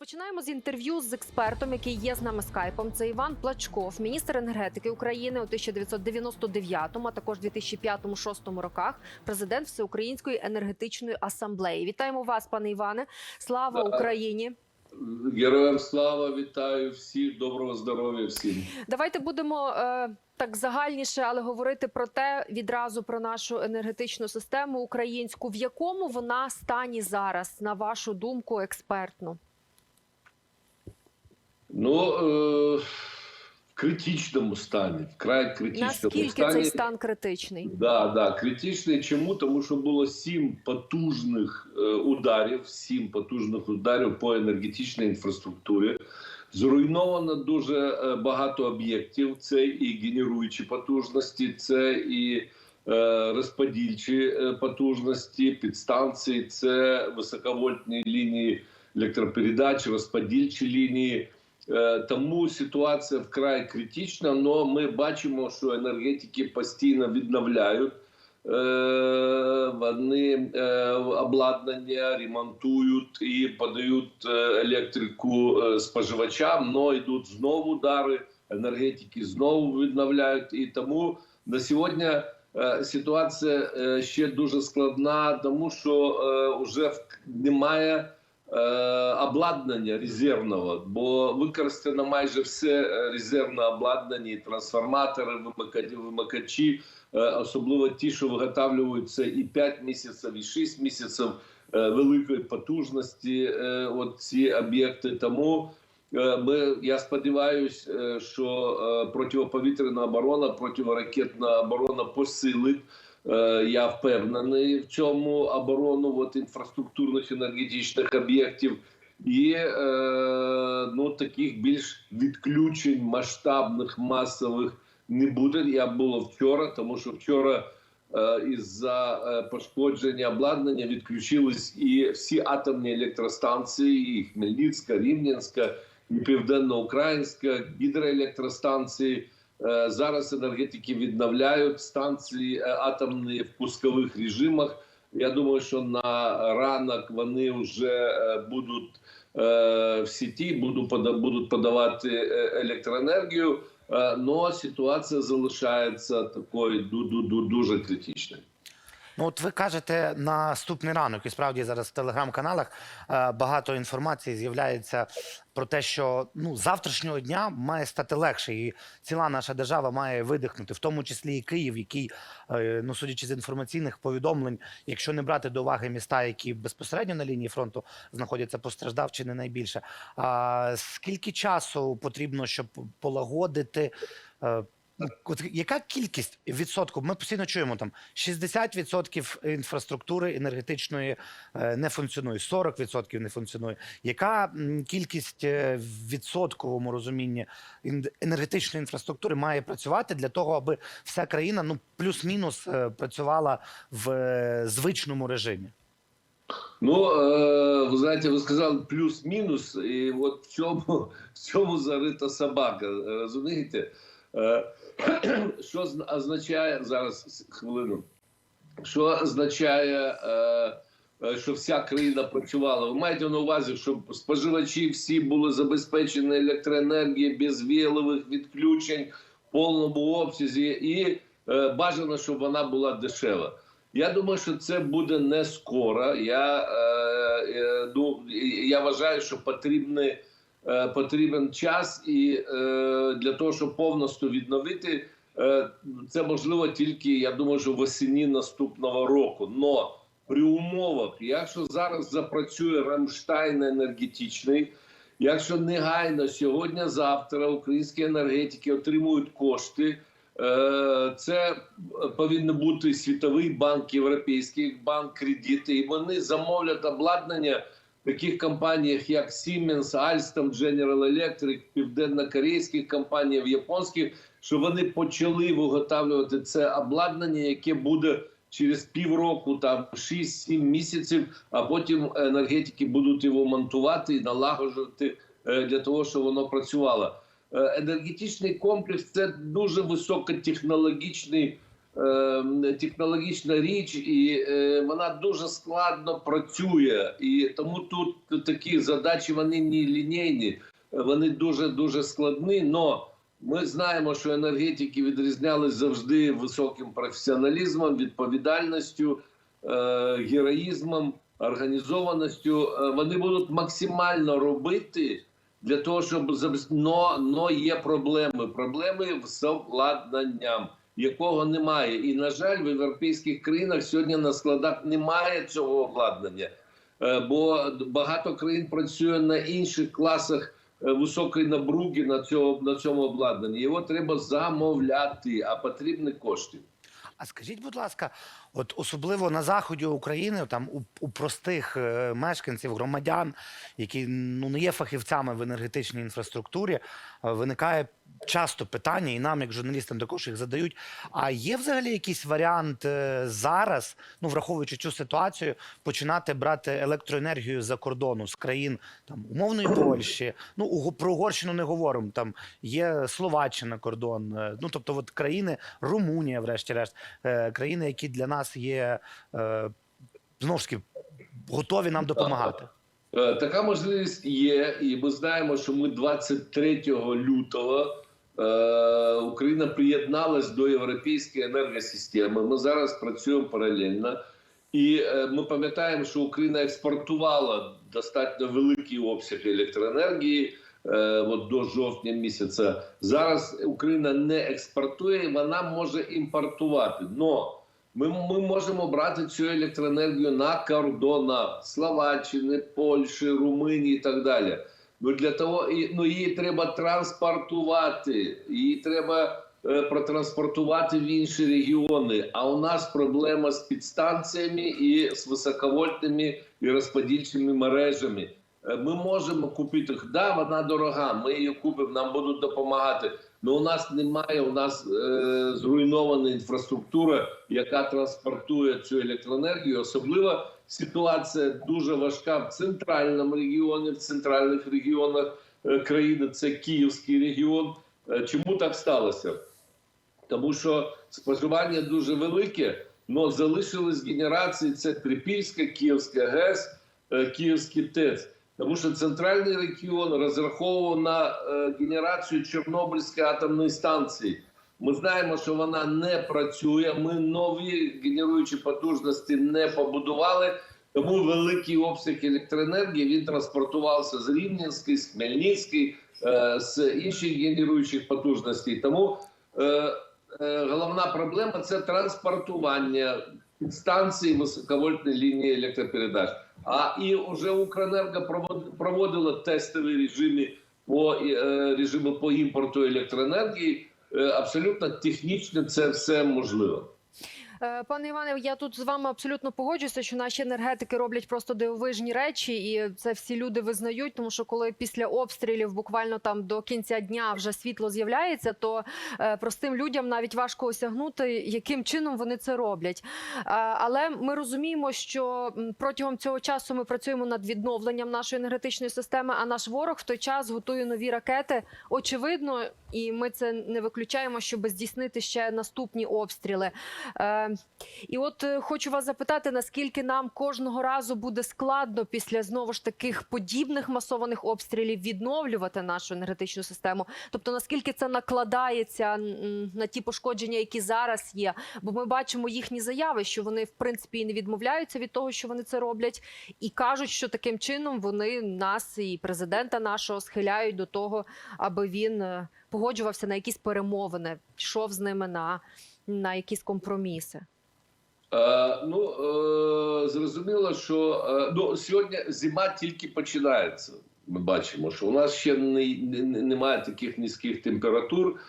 Розпочинаємо з інтерв'ю з експертом, який є з нами скайпом. Це Іван Плачков, міністр енергетики України у 1999, а також 2005-2006 роках. Президент Всеукраїнської енергетичної асамблеї. Вітаємо вас, пане Іване. Слава Україні! Героям слава вітаю всіх, доброго здоров'я всім. Давайте будемо е, так загальніше, але говорити про те відразу про нашу енергетичну систему українську. В якому вона стані зараз, на вашу думку, експертну? Ну е, в критичному стані, вкрай критичному Наскільки стані. цей стан критичний? Да, да, критичний. Чому? Тому що було сім потужних е, ударів, сім потужних ударів по енергетичній інфраструктурі. Зруйновано дуже е, багато об'єктів. Це і генеруючі потужності, це і е, розподільчі е, потужності, підстанції, це високовольтні лінії електропередач, розподільчі лінії. Е, Тому ситуація вкрай критична, але ми бачимо, що енергетики постійно відновляють. Е, Вони е, обладнання ремонтують і подають електрику споживачам, але йдуть знову удари, енергетики знову відновляють. І тому на сьогодні ситуація ще дуже складна, тому що вже немає обладнання резервного, бо використано майже все е, резервне обладнання, і трансформатори, вимикачі, е, особливо ті, що виготовлюються і 5 місяців, і 6 місяців е, великої потужності. е, От ці об'єкти. Тому е, ми, я сподіваюся, е, що е, протиповітряна оборона, протиракетна оборона посилить. Е, Я впевнений в цьому оборону от, інфраструктурних енергетичних об'єктів. І е, ну, таких більш відключень масштабних, масових не буде. Я було вчора, тому що вчора е, із-за е, пошкодження обладнання відключились і всі атомні електростанції, і Хмельницька, Рівненська, і Південноукраїнська гідроелектростанції. Е, Зараз енергетики відновляють станції е, атомні в пускових режимах. Я думаю, що на ранок вони вже е, будуть в сіті, будуть пода- будуть подавати електроенергію. Але ситуація залишається такою ду- ду- ду- дуже критичною. Ну, от ви кажете наступний ранок, і справді зараз в телеграм-каналах е, багато інформації з'являється про те, що ну завтрашнього дня має стати легше, і ціла наша держава має видихнути, в тому числі і Київ, який, е, ну судячи з інформаційних повідомлень, якщо не брати до уваги міста, які безпосередньо на лінії фронту знаходяться, постраждав чи не найбільше. А скільки часу потрібно, щоб полагодити? Е, от яка кількість відсотку? Ми постійно чуємо там 60% інфраструктури енергетичної е, не функціонує, 40% не функціонує. Яка кількість е, в відсотковому розумінні енергетичної інфраструктури має працювати для того, аби вся країна ну плюс-мінус е, працювала в е, звичному режимі? Ну, е, ви знаєте, ви сказали плюс-мінус, і от в цьому, в цьому зарита собака. е, Розумієте? Що зна- означає зараз хвилину? Що означає, е, е, що вся країна працювала? Ви маєте на увазі, щоб споживачі всі були забезпечені електроенергією без віялових відключень в повному обсязі, і е, бажано, щоб вона була дешева. Я думаю, що це буде не скоро. Я, ну, я вважаю, що потрібний, е, потрібен час, і е, для того, щоб повністю відновити, е, це можливо тільки, я думаю, що восені наступного року. Но при умовах, якщо зараз запрацює Рамштайн енергетичний, якщо негайно сьогодні-завтра українські енергетики отримують кошти. Е, Це повинен бути світовий банк, європейський банк, кредити, і вони замовлять обладнання таких компаніях, як Siemens, Alstom, General Electric, південно-корейських компаніях, японських, що вони почали виготовлювати це обладнання, яке буде через півроку, там 6-7 місяців, а потім енергетики будуть його монтувати і налагоджувати е, для того, щоб воно працювало. Е, Енергетичний комплекс це дуже високотехнологічний технологічна річ, і е, вона дуже складно працює. І тому тут такі задачі вони не лінійні, вони дуже дуже складні. Но ми знаємо, що енергетики відрізнялись завжди високим професіоналізмом, відповідальністю, е, героїзмом, організованістю. Е, Вони будуть максимально робити для того, щоб но, но є проблеми. Проблеми з обладнанням, якого немає. І на жаль, в європейських країнах сьогодні на складах немає цього обладнання. Е, Бо багато країн працює на інших класах е, високої напруги на цьому, на цьому обладнанні. Його треба замовляти, а потрібні кошти. А скажіть, будь ласка, от особливо на заході України, там у, у простих е, мешканців, громадян, які ну не є фахівцями в енергетичній інфраструктурі, е, виникає часто питання, і нам, як журналістам, також їх задають. А є взагалі якийсь варіант е, зараз, ну враховуючи цю ситуацію, починати брати електроенергію за кордону з країн там умовної Польщі? Ну про Угорщину не говоримо. Там є Словаччина кордон, ну тобто, от країни, Румунія, врешті-решт, країни, які для нас є е, знову ж таки готові нам допомагати. Е, Така можливість є, і ми знаємо, що ми 23 лютого е, Україна приєдналась до європейської енергосистеми. Ми зараз працюємо паралельно, і е, ми пам'ятаємо, що Україна експортувала достатньо великий обсяг електроенергії. е, От до жовтня місяця зараз Україна не експортує, вона може імпортувати. Но ми, ми можемо брати цю електроенергію на кордонах Словаччини, Польщі, Румунії і так далі. Ну для того і ну її треба транспортувати, її треба е, протранспортувати в інші регіони. А у нас проблема з підстанціями і з високовольтними і розподільчими мережами. Е, Ми можемо купити їх. Да, вона дорога. Ми її купимо, нам будуть допомагати. Але у нас немає. У нас е, зруйнована інфраструктура, яка транспортує цю електроенергію. Особливо ситуація дуже важка в центральному регіоні, в центральних регіонах е, країни. Це Київський регіон. Е, Чому так сталося? Тому що споживання дуже велике, але залишились генерації: це Трипільська, Київська ГЕС, е, Київський ТЕЦ. Тому що центральний регіон розраховував на е, генерацію Чорнобильської атомної станції. Ми знаємо, що вона не працює. Ми нові генеруючі потужності не побудували. Тому великий обсяг електроенергії він транспортувався з Рівненської, з Хмельницької, е, з інших генеруючих потужностей. Тому е, головна проблема це транспортування станції високовольтної лінії електропередач. А і вже Укренерго провод- проводила тестові режими по е, режиму по імпорту електроенергії. Е, Абсолютно технічно це все можливо. Е, Пане Іване, я тут з вами абсолютно погоджуюся, що наші енергетики роблять просто дивовижні речі, і це всі люди визнають. Тому що коли після обстрілів буквально там до кінця дня вже світло з'являється, то е, простим людям навіть важко осягнути, яким чином вони це роблять. Е, але ми розуміємо, що протягом цього часу ми працюємо над відновленням нашої енергетичної системи. А наш ворог в той час готує нові ракети. Очевидно, і ми це не виключаємо, щоб здійснити ще наступні обстріли. І от е, хочу вас запитати, наскільки нам кожного разу буде складно після знову ж таких подібних масованих обстрілів відновлювати нашу енергетичну систему? Тобто наскільки це накладається на ті пошкодження, які зараз є? Бо ми бачимо їхні заяви, що вони в принципі і не відмовляються від того, що вони це роблять, і кажуть, що таким чином вони нас і президента нашого схиляють до того, аби він е, погоджувався на якісь перемовини, йшов з ними на, на якісь компроміси. Е, ну е, зрозуміло, що е, ну сьогодні зима тільки починається. Ми бачимо, що у нас ще не, не, немає таких низьких температур,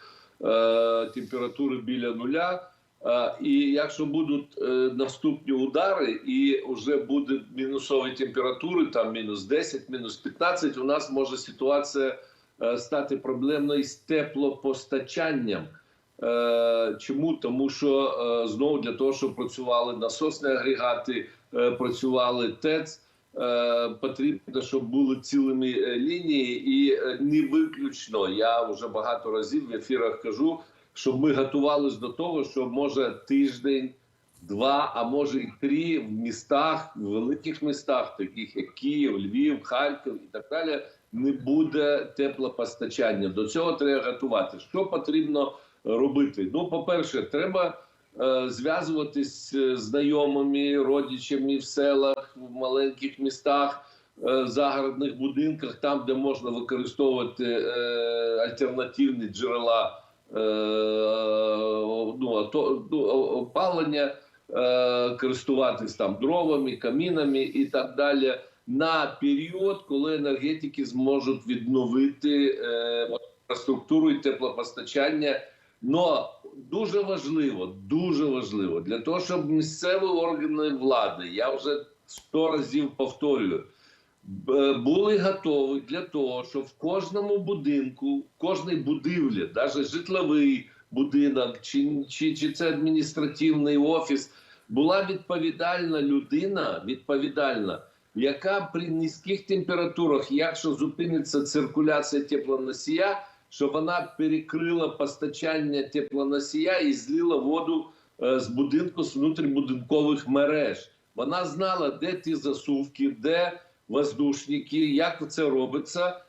е, температури біля нуля. Е, і якщо будуть е, наступні удари, і вже буде мінусові температури, там мінус 10, мінус 15, у нас може ситуація е, стати проблемною з теплопостачанням. Е, Чому? Тому що е, знову для того, щоб працювали насосні агрегати, е, працювали ТЕЦ, потрібно, щоб були цілими лінії, і не виключно. Я вже багато разів в ефірах кажу, щоб ми готувалися до того, що може тиждень, два, а може і три в містах, в великих містах, таких як Київ, Львів, Харків і так далі, не буде теплопостачання. До цього треба готувати. Що потрібно робити? Ну, по-перше, треба е, зв'язуватись з знайомими, родичами в селах, в маленьких містах, е, загородних будинках, там, де можна використовувати е, альтернативні джерела е, ну, ну, опалення, е, користуватись там дровами, камінами і так далі. На період, коли енергетики зможуть відновити е, інфраструктуру і теплопостачання. Но дуже важливо, дуже важливо. Для того, щоб місцеві органи влади, я вже сто разів повторюю, були готові для того, щоб в кожному будинку, в кожній будівлі, навіть житловий будинок, чи, чи, чи це адміністративний офіс, була відповідальна людина, відповідальна, яка при низьких температурах, якщо зупиниться циркуляція теплоносія, щоб вона перекрила постачання теплоносія і злила воду е, з будинку з внутрібудинкових мереж. Вона знала, де ті засувки, де воздушники, як це робиться.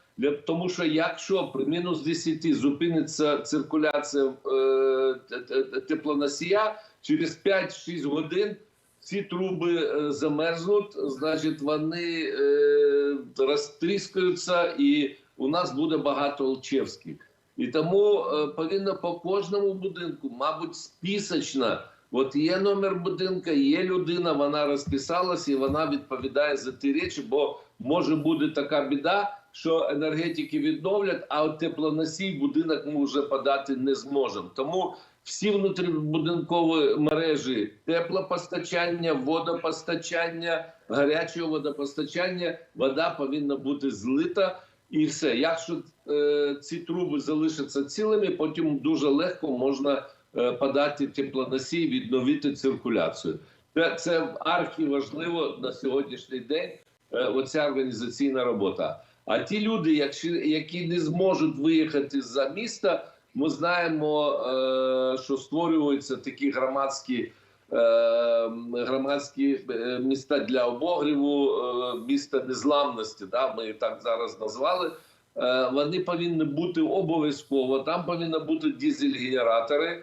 Тому що якщо при мінус 10 зупиниться циркуляція е, те- те- теплоносія, через 5-6 годин ці труби е, замерзнуть, значить вони е, розтріскаються, і у нас буде багато Олчевських. І тому е, повинно по кожному будинку, мабуть, списочно. От є номер будинка, є людина, вона розписалась і вона відповідає за ті речі, бо може бути така біда, що енергетики відновлять, а от теплоносій будинок ми вже подати не зможемо. Тому всі внутрібудинкові мережі теплопостачання, водопостачання, гарячого водопостачання, вода повинна бути злита. І все, якщо е, ці труби залишаться цілими, потім дуже легко можна е, подати теплоносій, відновити циркуляцію. Це, це архіважливо на сьогоднішній день. Е, оця організаційна робота. А ті люди, якщо, які не зможуть виїхати за міста, ми знаємо, е, що створюються такі громадські. Е, Громадські е, міста для обогріву, е, міста незламності, да, ми так зараз назвали. Е, Вони повинні бути обов'язково. Там повинні бути дизель-генератори,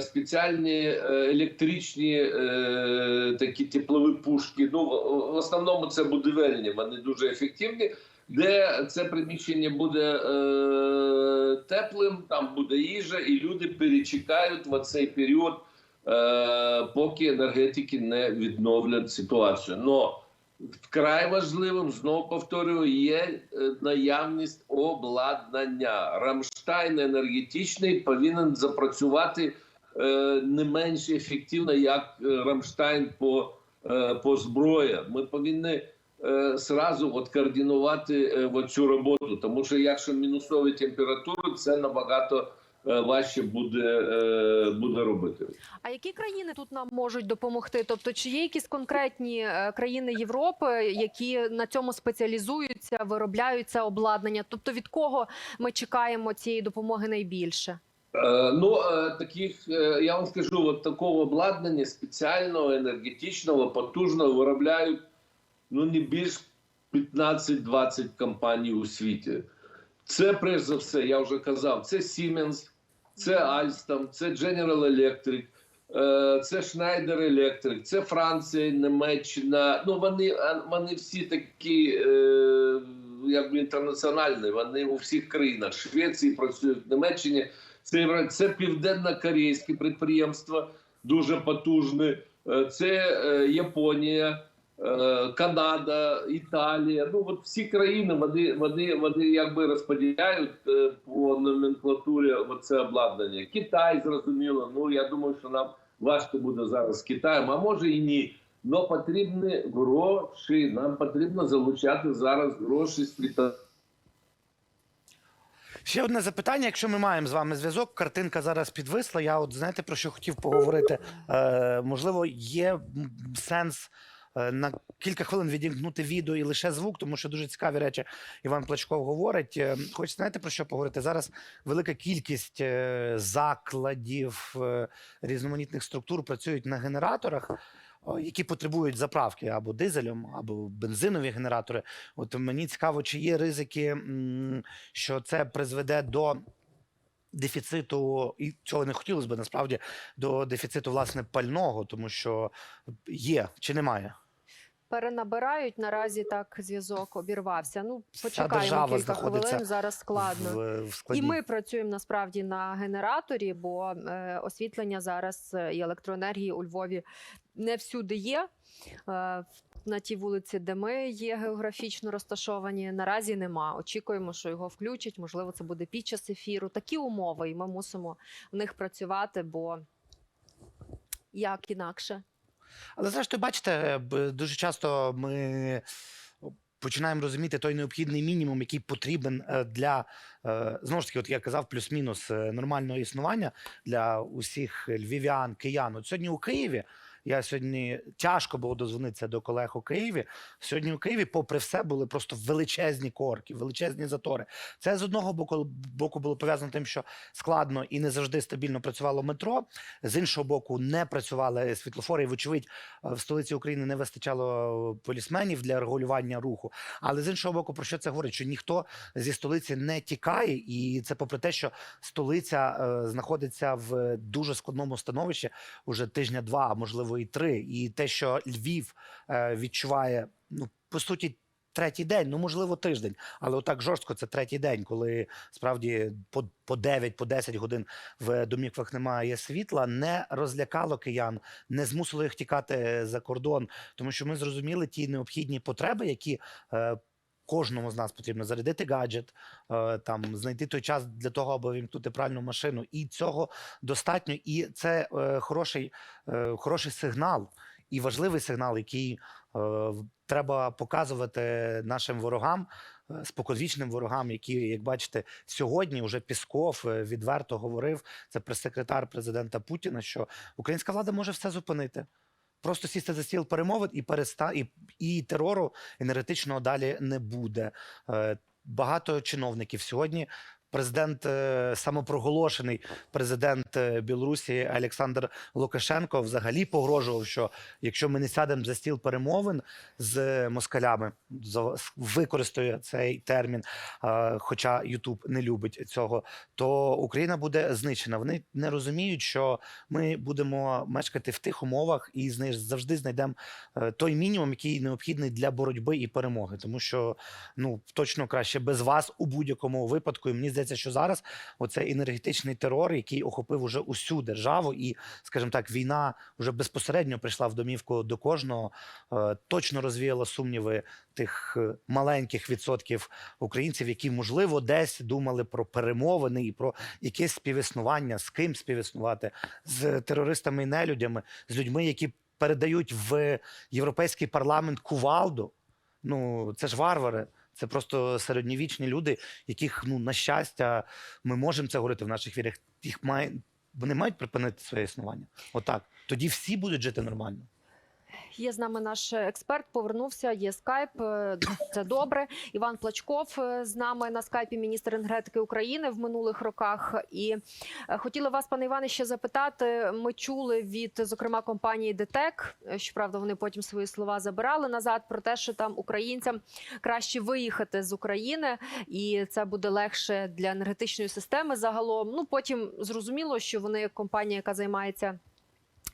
спеціальні електричні такі теплові пушки. Ну, в- основному це будівельні, вони дуже ефективні. Де це приміщення буде теплим, там буде їжа, і люди перечекають в цей період, поки енергетики не відновлять ситуацію. Но вкрай важливим, знову повторюю, є е, наявність обладнання. Рамштайн енергетичний повинен запрацювати е, не менш ефективно, як е, Рамштайн по, е, по зброї. Ми повинні е, сразу от координувати е, цю роботу, тому що якщо мінусові температури, це набагато е, важче буде, е, буде робити. А які країни тут нам можуть допомогти? Тобто, чи є якісь конкретні е, країни Європи, які на цьому спеціалізуються, виробляють це обладнання? Тобто, від кого ми чекаємо цієї допомоги найбільше? Е, Ну, е, таких, е, я вам скажу, от такого обладнання спеціального, енергетичного, потужного виробляють ну, не більш 15-20 компаній у світі. Це, перш за все, я вже казав, це Siemens, це Alstom, це General Electric, е, це Schneider Electric, це Франція, Німеччина. Ну, вони, вони всі такі е, якби інтернаціональні, вони у всіх країнах. Швеції працюють, в Німеччині. Це, це південно-корейське підприємство, дуже потужне. Це е, Японія, Канада, Італія. Ну от всі країни вони, вони, вони якби розподіляють е, по номенклатурі це обладнання. Китай зрозуміло. Ну я думаю, що нам важко буде зараз з Китаєм, а може і ні. Но потрібні гроші. Нам потрібно залучати зараз гроші з світа. Ще одне запитання. Якщо ми маємо з вами зв'язок, картинка зараз підвисла. Я от знаєте про що хотів поговорити. Е, можливо, є сенс е, на кілька хвилин відімкнути відео і лише звук, тому що дуже цікаві речі Іван Плачков говорить. Е, Хочете знаєте про що поговорити? Зараз велика кількість е, закладів е, різноманітних структур працюють на генераторах. Які потребують заправки або дизелем, або бензинові генератори. От мені цікаво, чи є ризики, що це призведе до дефіциту, і цього не хотілося б насправді до дефіциту власне пального, тому що є чи немає. Перенабирають наразі так зв'язок обірвався. Ну почекаємо кілька хвилин. Зараз складно. В, в І ми працюємо насправді на генераторі, бо е, освітлення зараз е, і електроенергії у Львові не всюди є. Е, на тій вулиці, де ми є географічно розташовані, наразі нема. Очікуємо, що його включать. Можливо, це буде під час ефіру. Такі умови, і ми мусимо в них працювати, бо як інакше. Але зрештою, бачите, дуже часто ми починаємо розуміти той необхідний мінімум, який потрібен е, для е, знову ж таки, от я казав, плюс-мінус е, нормального існування для усіх львів'ян, киян. От сьогодні у Києві. Я сьогодні тяжко було дозвонитися до колег у Києві. Сьогодні у Києві, попри все, були просто величезні корки, величезні затори. Це з одного боку, боку було пов'язано тим, що складно і не завжди стабільно працювало метро. З іншого боку, не працювали світлофори. І, вочевидь, е, в столиці України не вистачало полісменів для регулювання руху. Але з іншого боку, про що це говорить? Що ніхто зі столиці не тікає, і це попри те, що столиця е, знаходиться в дуже складному становищі уже тижня два, а можливо і три. І те, що Львів е, відчуває, ну по суті. Третій день, ну можливо, тиждень, але отак жорстко це третій день, коли справді по, по 9, по 10 годин в домівках немає світла, не розлякало киян, не змусило їх тікати за кордон, тому що ми зрозуміли ті необхідні потреби, які е, кожному з нас потрібно зарядити гаджет, е, там знайти той час для того, аби вімкнути правильну машину. І цього достатньо. І це е, хороший, е, хороший сигнал і важливий сигнал, який треба показувати нашим ворогам. Споконвічним ворогам, які, як бачите, сьогодні вже Пісков відверто говорив, це прес-секретар президента Путіна, що українська влада може все зупинити. Просто сісти за стіл перемовин і переста і, і терору енергетичного далі не буде. Е, Багато чиновників сьогодні. Президент е, самопроголошений президент е, Білорусі Олександр Лукашенко взагалі погрожував, що якщо ми не сядемо за стіл перемовин з москалями, використає цей термін, е, хоча Ютуб не любить цього, то Україна буде знищена. Вони не розуміють, що ми будемо мешкати в тих умовах і завжди знайдемо той мінімум, який необхідний для боротьби і перемоги. Тому що ну точно краще без вас у будь-якому випадку. І мені здається, що зараз оцей енергетичний терор, який охопив уже усю державу, і, скажімо так, війна вже безпосередньо прийшла в домівку до кожного, е, точно розвіяла сумніви тих е, маленьких відсотків українців, які можливо десь думали про перемовини і про якесь співіснування, з ким співіснувати з терористами і нелюдями, з людьми, які передають в європейський парламент кувалду. Ну це ж варвари. Це просто середньовічні люди, яких, ну на щастя, ми можемо це говорити в наших вірах. Їх має вони мають припинити своє існування. Отак. Тоді всі будуть жити нормально. Є з нами наш експерт. Повернувся. Є скайп. Це добре. Іван Плачков е, з нами на скайпі, міністр енергетики України в минулих роках. І е, хотіла вас, пане Іване, ще запитати. Ми чули від зокрема компанії ДТЕК, е, щоправда, вони потім свої слова забирали назад про те, що там українцям краще виїхати з України, і це буде легше для енергетичної системи. Загалом, ну потім зрозуміло, що вони компанія, яка займається.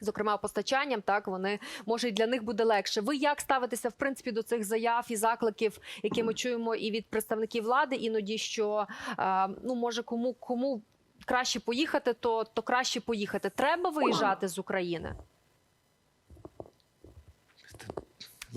Зокрема, постачанням, так вони може і для них буде легше. Ви як ставитеся в принципі до цих заяв і закликів, які ми чуємо і від представників влади, іноді що ну може кому кому краще поїхати, то, то краще поїхати. Треба виїжджати з України.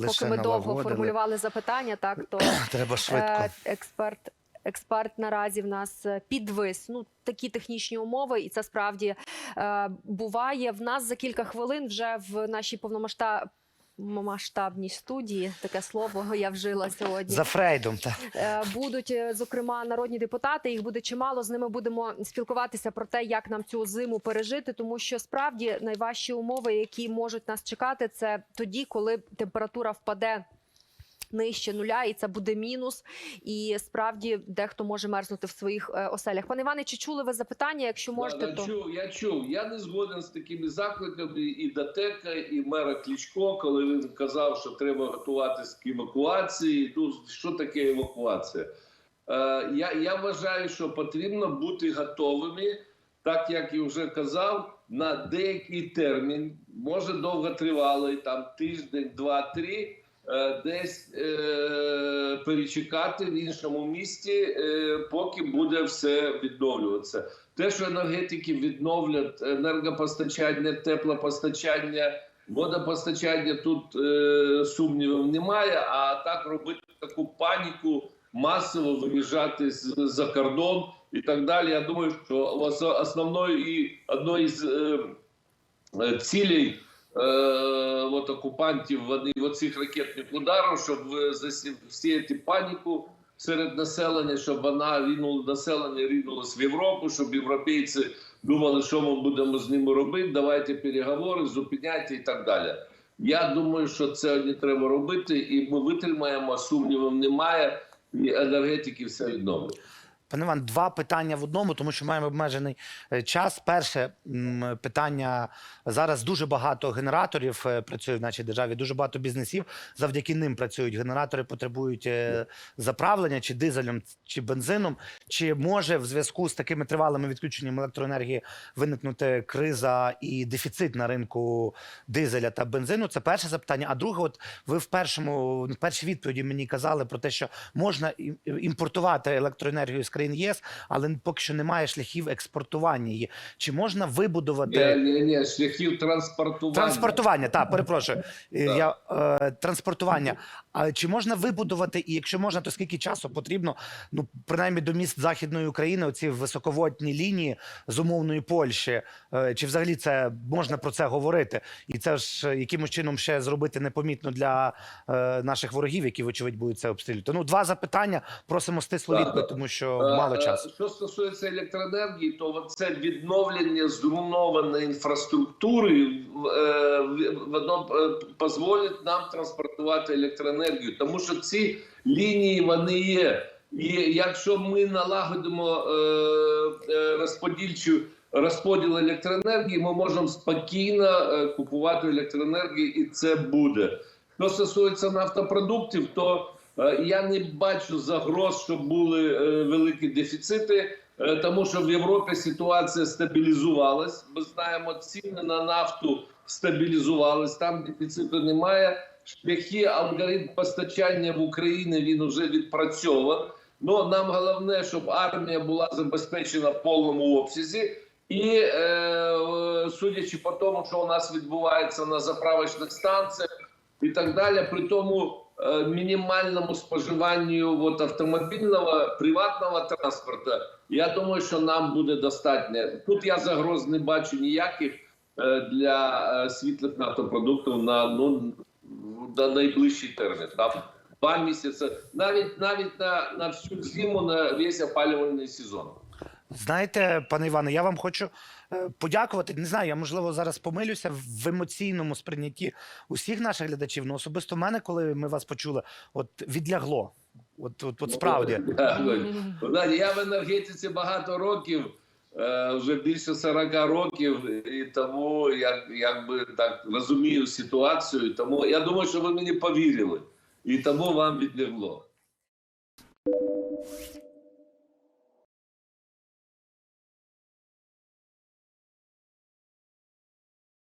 Поки ми довго формулювали запитання, так то Треба швидко. Е, експерт. Експерт наразі в нас е, підвис. Ну такі технічні умови, і це справді е, буває. В нас за кілька хвилин вже в нашій повномасштаб масштабній студії. Таке слово я вжила сьогодні. За Фрейдом. Та. Е, Будуть е, зокрема народні депутати. Їх буде чимало. З ними будемо спілкуватися про те, як нам цю зиму пережити, тому що справді найважчі умови, які можуть нас чекати, це тоді, коли температура впаде. Нижче нуля, і це буде мінус. І справді дехто може мерзнути в своїх е, оселях. Пане Іване, чи чули ви запитання? Якщо можете, я, то чув, я чув. Я не згоден з такими закликами і Датека, і мера Кличко, коли він казав, що треба готуватися к евакуації. Ну що таке евакуація? Е, я, я вважаю, що потрібно бути готовими, так як і вже казав, на деякий термін, може довготривалий, там тиждень, два-три. Е, Десь е, перечекати в іншому місті, е, поки буде все відновлюватися. Те, що енергетики відновлять енергопостачання, теплопостачання, водопостачання, тут сумнівів немає. А так робити таку паніку, масово виїжджати за кордон і так далі. Я думаю, що ос- основною і одною е, цілей от окупантів вони оцих ракетних ударів, щоб е, всіяти паніку серед населення, щоб вона рінула населення, рінулось в Європу, щоб європейці думали, що ми будемо з ними робити. Давайте переговори, зупиняйте і так далі. Я думаю, що це не треба робити, і ми витримаємо, сумнівів немає, і енергетики все відновлять. Пане Іван, два питання в одному, тому що маємо обмежений е, час. Перше питання зараз дуже багато генераторів е, працює в нашій державі, дуже багато бізнесів. Завдяки ним працюють. Генератори потребують е, заправлення чи дизелем, чи бензином. Чи може в зв'язку з такими тривалими відключеннями електроенергії виникнути криза і дефіцит на ринку дизеля та бензину? Це перше запитання. А друге, от ви в першому в першій відповіді мені казали про те, що можна імпортувати електроенергію з країн ЄС, але поки що немає шляхів експортування її. Чи можна вибудувати Ні, ні, ні, шляхів транспортування. транспортування? Так, перепрошую. Я е, транспортування. А чи можна вибудувати, і якщо можна, то скільки часу потрібно? Ну принаймні до міст західної України, оці висоководні лінії з умовної Польщі. Е, чи взагалі це можна про це говорити? І це ж е, якимось чином ще зробити непомітно для е, наших ворогів, які вочевидь будуть це обстрілювати? Ну, два запитання. Просимо стислу Так, відповідь, тому що мало е, часу. Що стосується електроенергії, то це відновлення зруйнованої інфраструктури е, в- воно е, дозволить нам транспортувати електроенергію, тому що ці лінії вони є. І якщо ми налагодимо е, е, розподільчу розподіл електроенергії, ми можемо спокійно е, купувати електроенергію, і це буде. Що стосується нафтопродуктів, то е, я не бачу загроз, щоб були е, великі дефіцити, е, тому що в Європі ситуація стабілізувалась. Ми знаємо, ціни на нафту стабілізувались, там дефіциту немає. Шляхи алгоритм постачання в Україні він вже відпрацьований. Ну нам головне, щоб армія була забезпечена в повному обсязі. І е, е, судячи по тому, що у нас відбувається на заправочних станціях і так далі, при тому е, мінімальному споживанню от, автомобільного приватного транспорту, я думаю, що нам буде достатньо. Тут я загроз не бачу ніяких е, для е, світлих нафтопродуктів на ну на найближчий термін. Там два місяці, навіть навіть на, на всю зиму, на весь опалювальний сезон. Знаєте, пане Іване, я вам хочу подякувати. Не знаю, я можливо зараз помилюся в емоційному сприйнятті усіх наших глядачів. Ну особисто в мене, коли ми вас почули, от відлягло. От, от, от справді. Дякую. Я в енергетиці багато років, е, вже більше 40 років, і тому я якби так розумію ситуацію. Тому я думаю, що ви мені повірили, і тому вам відлягло.